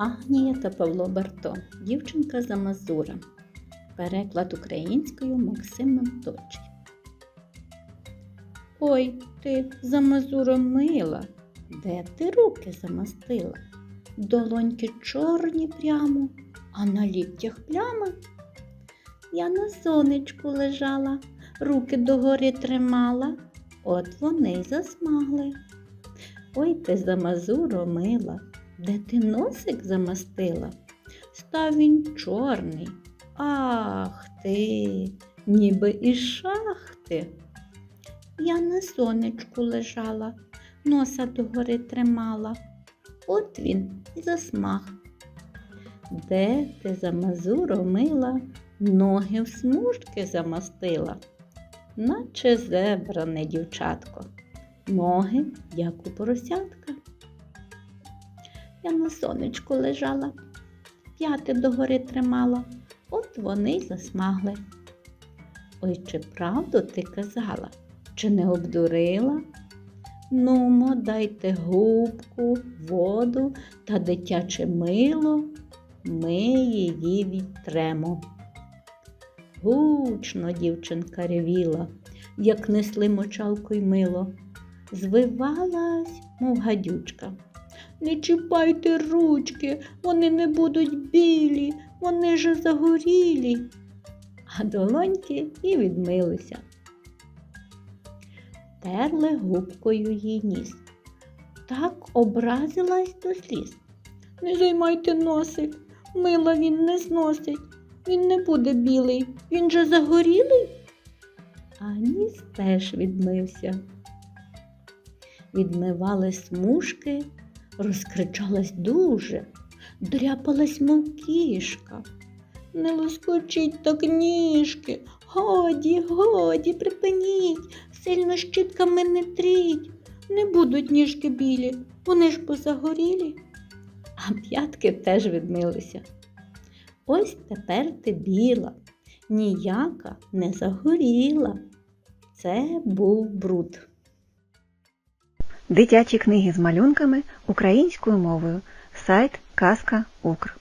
Агнія та Павло Барто. Дівчинка за Мазура. Переклад українською Максимом Точі. Ой, ти за Мазуром мила, де ти руки замастила? Долоньки чорні прямо, а на ліктях пляма. Я на сонечку лежала, руки догори тримала, от вони й засмагли. Ой ти за Мазуро мила, де ти носик замастила? Став він чорний. Ах ти, ніби із шахти. Я на сонечку лежала, носа догори тримала. От він і засмаг. Де ти за Мазуро мила, ноги в смужки замастила, наче зебране дівчатко, ноги, як у поросятка. Я на сонечку лежала, п'яти догори тримала, от вони й засмагли. Ой, чи правду ти казала, чи не обдурила? Нумо, дайте губку, воду та дитяче мило, ми її відтремо. Гучно дівчинка ревіла, як несли мочалку й мило, звивалась, мов гадючка. Не чіпайте ручки, вони не будуть білі, вони же загорілі. А долоньки і відмилися. Терли губкою їй ніс. Так образилась до сліз. Не займайте носик, мила він не зносить, він не буде білий, він же загорілий. А ніс теж відмився. Відмивали смужки, розкричалась дуже, дряпалась, мов кішка. Не лоскочіть так ніжки, годі, годі, припиніть, сильно щітками не тріть. Не будуть ніжки білі, вони ж позагорілі. А п'ятки теж відмилися. Ось тепер ти біла, ніяка не загоріла. Це був бруд. Дитячі книги з малюнками українською мовою. Сайт Казка Укр.